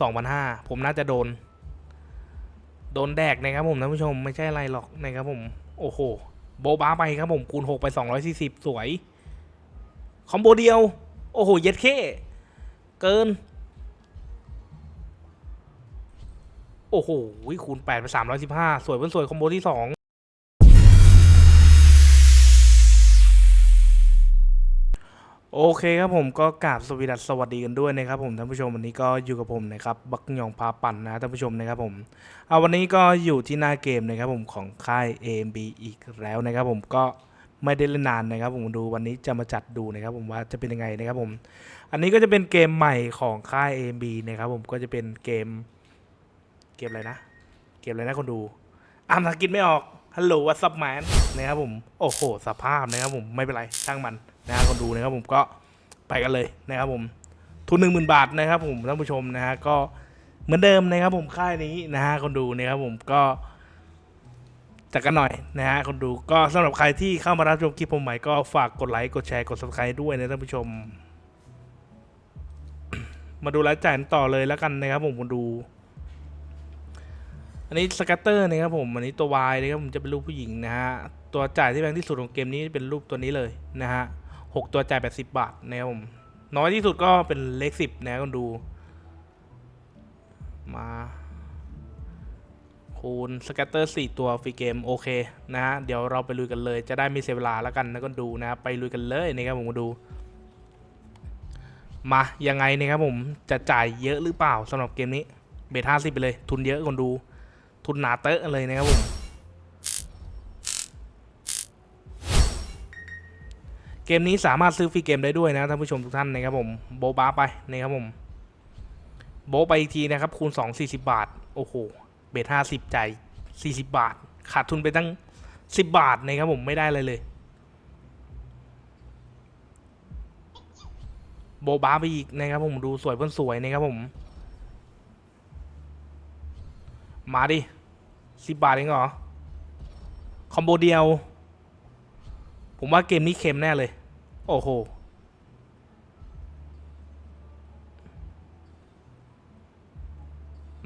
สองพันห้าผมน่าจะโดน โดนแดกนะครับผมท่านผู้ชมไม่ใช่อะไรหรอกนะครับผม โอ้โห โบบ้าไปครับผมคูณหกไปสองร้อยสี่สิบสวย คอมโบเดียว โอ้โห เย็ดเข้เกิน โอ้โหคูณแปดไปสามร้อยสิบห้าสวยเพิ่นสวยคอมโบที่สอง โอเคครับผมก็กราบสวีดัสสวัสดีกันด้วยนะครับผมท่านผู้ชมวันนี้ก็อยู่กับผมนะครับบักยองพาปั่นนะท่านผู้ชมนะครับผมเอาวันนี้ก็อยู่ที่หน้าเกมนะครับผมของค่าย AMB อีกแล้วนะครับผมก็ไม่ได้เล่นนานนะครับผมดูวันนี้จะมาจัดดูนะครับผมว่าจะเป็นยังไงนะครับผมอันนี้ก็จะเป็นเกมใหม่ของค่าย AMB นะครับผมก็จะเป็นเกมเกมอะไรนะ เกมอะไรนะคนดูอ่านภาษาอังกฤษไม่ออกฮัลโหลวัตซับแมนนะครับผมโอ้โหสภาพนะครับผมไม่เป็นไรช่างมัน นะฮะคนดูนะครับผมก็ไปกันเลยนะครับผมทุนหนึ่งหมื่นบาทนะครับผมท่านผู้ชมนะฮะก็เหมือนเดิมนะครับผมค่ายนี้นะฮะคนดูนะครับผมก็จัดกันหน่อยนะฮะคนดูก็สำหรับใครที่เข้ามารับชมคลิปผมใหม่ก็ฝากกดไลค์กดแชร์กด subscribe ด้วยนะท่านผู้ชม มาดูรายจ่ายต่อเลยแล้วกันนะครับผมคนดู อันนี้สกัตเตอร์นะครับผมอันนี้ตัว Y นะครับผมจะเป็นรูปผู้หญิงนะฮะตัวจ่ายที่แพงที่สุดของเกมนี้เป็นรูปตัวนี้เลยนะฮะ หกตัวจ่ายแปดสิบบาทนะครับผม น้อยที่สุดก็เป็นเลขสิบนะคนดู มา คูณสแกตเตอร์สี่ตัวฟรีเกม โอเค นะฮะ เดี๋ยวเราไปลุยกันเลย จะได้ไม่เสียเวลาแล้วกันนะก็ดูนะไปลุยกันเลยนะครับผมมาดู มายังไงนะครับผมจะจ่ายเยอะหรือเปล่าสำหรับเกมนี้เบทห้าสิบไปเลย ทุนเยอะคนดู ทุนหนาเตอะเลยนะครับผม เกมนี้สามารถซื้อฟรีเกมได้ด้วยนะท่านผู้ชมทุกท่านนะครับผมโบบาไปนะครับผมโบไปอีกทีนะครับคูณ 2 40 บาท โอ้โห เบท50จ่าย40 บาท ขาดทุนไปตั้ง 10 บาทนะครับผมไม่ได้เลยเลย โบบาไปอีกนะครับผมดูสวยเพิ่นสวยนะครับผม มาดิ 10 บาทเองเหรอ คอมโบเดียว ผมว่าเกมนี้เค็มแน่เลย โอ้โห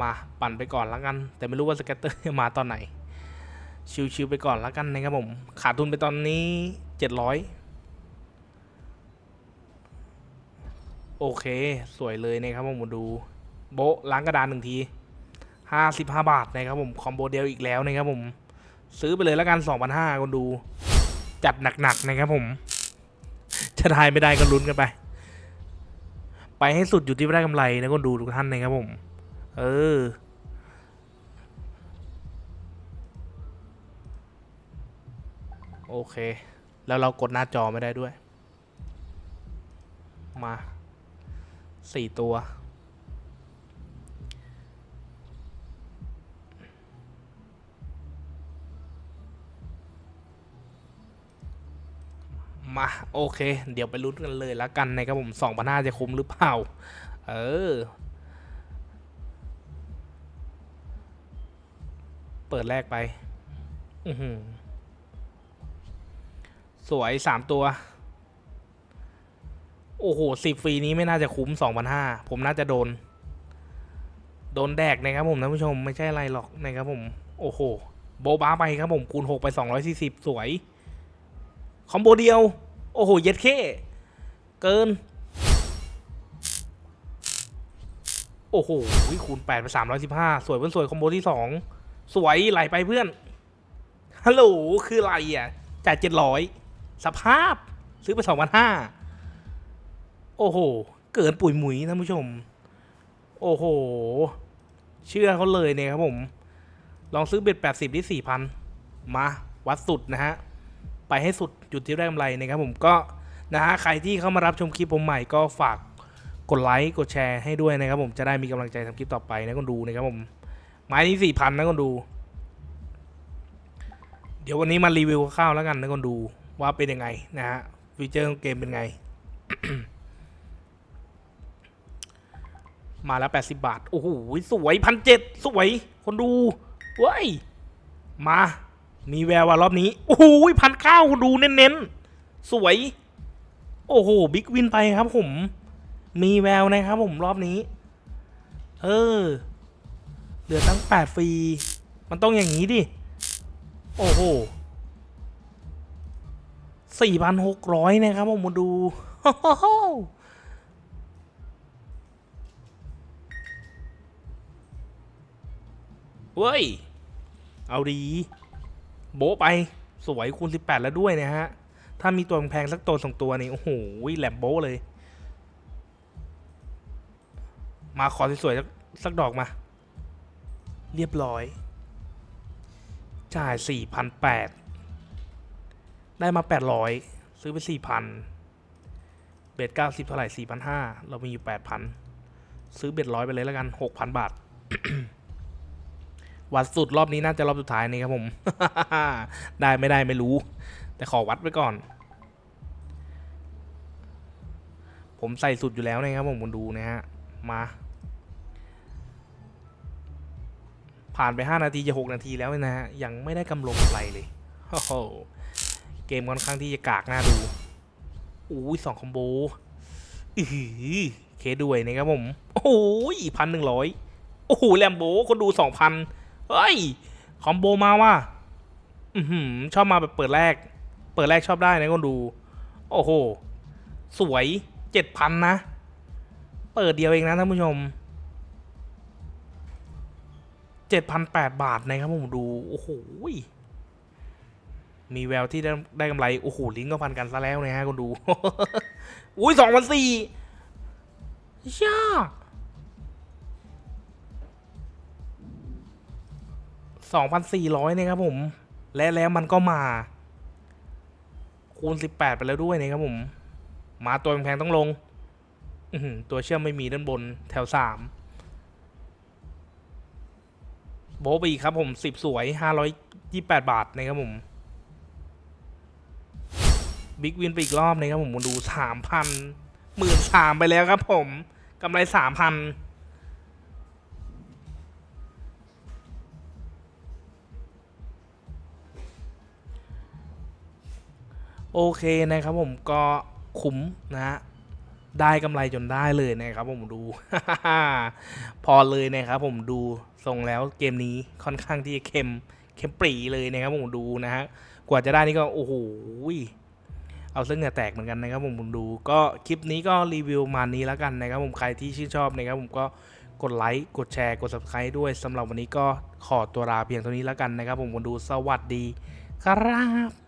มาปั่นไปก่อนล้วกัน แต่ไม่รู้ว่าสแกตเตอร์มาตอนไหน ชิวๆไปก่อนล้วกันนะครับผม ขาดทุนไปตอนนี้เจ็ดร้อยโอเค สวยเลยนะครับผมมาดู โบะล้างกระดานหนึ่งทีห้าสิบห้าบาทนะครับผม คอมโบเดียวอีกแล้วนะครับผม ซื้อไปเลยล้วกันสองพันห้าคนดู จัดหนักๆนะครับผมจะได้ไม่ได้ก็ลุ้นกันไป ไปให้สุดอยู่ที่ไม่ได้กำไรนะคนดูทุกท่านนะครับผม เออโอเค แล้วเรากดหน้าจอไม่ได้ด้วย มาสี่ตัว มาโอเค เดี๋ยวไปลุ้นกันเลยแล้วกันนะครับผมสองพันห้าจะคุ้มหรือเปล่า เออ เปิดแรกไปอือสวยสามตัว โอ้โหสิบฟรีนี้ไม่น่าจะคุ้มสองพันห้าผมน่าจะโดน โดนแดกนะครับผมท่านผู้ชมไม่ใช่อะไรหรอกนะครับผม โอ้โห โบบ้าไปครับผม คูณหกไปสองร้อยสี่สิบสวย คอมโบเดียว โอ้โห เย็ดเข้เกิน โอ้โหคูณแปดไปสามร้อยสิบห้าสวยเพื่อนสวยคอมโบที่สองสวยไหลไปเพื่อนฮัลโหลคืออะไรอะจ่ายเจ็ดร้อยสภาพซื้อไปสองพันห้าโอ้โห เกินปุ๋ยหมุยท่านผู้ชม โอ้โห เชื่อเขาเลยเนี่ยครับผม ลองซื้อเบ็ดแปดสิบที่สี่พันมา วัดสุดนะฮะ ไปให้สุดจุดที่ได้กำไรนะครับผมก็นะฮะใครที่เข้ามารับชมคลิปผมใหม่ก็ฝากกดไลค์กดแชร์ให้ด้วยนะครับผมจะได้มีกำลังใจทำคลิปต่อไปนะคนดูนะครับผมไม้นี้สี่พันนะคนดู เดี๋ยววันนี้มารีวิวข้าวแล้วกันนะคนดูว่าเป็นยังไงนะฮะฟีเจอร์ของเกมเป็นไง มาแล้ว 80 บาท โอ้โห สวยพันเจ็ดสวย คนดูเว้ย มา มีแววว่ารอบนี้ โอ้โหพันเก้าดูเน้นๆ สวย โอ้โห บิ๊กวินไปครับผม มีแววนะครับผมรอบนี้ เออ เหลือตั้งแปดฟรี มันต้องอย่างนี้ดิ โอ้โหสี่พันหกร้อยนะครับผมมาดูเว้ย เอาดี โบไปสวยคูณสิบแปดแล้วด้วยนะฮะ ถ้ามีตัวแพงสักตัวสองตัวนี่ โอ้โหแหลมโบเลย มาขอสวยๆสักดอกมา เรียบร้อย จ่ายสี่พันแปดได้มาแปดร้อยซื้อไปสี่พันเบ็ดเก้าสิบเท่าไหร่สี่พันห้าเรามีอยู่แปดพันซื้อเบ็ดร้อยไปเลยแล้วกันหกพันบาท วัดสุดรอบนี้น่าจะรอบสุดท้ายนี่ครับผม ได้ไม่ได้ไม่รู้ แต่ขอวัดไว้ก่อน ผมใส่สุดอยู่แล้วนะครับผมคุณดูนะฮะ มา ผ่านไป 5 นาทีจะ 6 นาทีแล้วนะฮะ ยังไม่ได้กำลงอะไรเลยโอ้โหเกมค่อนข้างที่จะกากหน้าดูอุ้ยสองคอมโบอือหือเคด้วยนะครับผม โอ้ยพันหนึ่งร้อยโอ้โหแลมโบคนดูสองพัน เฮ้ย คอมโบมาว่ะชอบมาแบบเปิดแรก เปิดแรกชอบได้นะคนดู โอ้โห สวยเจ็ดพันนะ เปิดเดียวเองนะท่านผู้ชมเจ็ดพันแปดบาทนะครับผมดู โอ้โห มีแววที่ได้ไดกำไร โอ้โห ลิงก์ก็พันกันซะแล้วนะฮะคนดู อุ้ยสองพันสี่ยาก 2,400เนี่ยครับผม และแล้วมันก็มา คูณ 18 ไปแล้วด้วยนะครับผม มาตัวแพงต้องลง ตัวเชื่อมไม่มีด้านบนแถว 3 โบไปอีกครับผม 10 สวย 528 บาทนะครับผมบิ๊กวินไปอีกรอบนะครับผมดูสามพันหมื่นสามไปแล้วครับผมกำไรสามพัน โอเคนะครับผมก็คุ้มนะฮะได้กำไรจนได้เลยนะครับผมดู พอเลยนะครับผมดูทรงแล้วเกมนี้ค่อนข้างที่จะเค็มเค็มปรีเลยนะครับผมดูนะฮะกว่าจะได้นี่ก็โอ้โหเอาเส้นเหงื่อแตกเหมือนกันนะครับผมดู ก็คลิปนี้ก็รีวิวมานี้แล้วกันนะครับผมใครที่ชื่นชอบนะครับผมก็กดไลค์กดแชร์กด subscribe ด้วยสำหรับวันนี้ก็ขอตัวลาเพียงเท่านี้แล้วกันนะครับผมดูสวัสดีครับ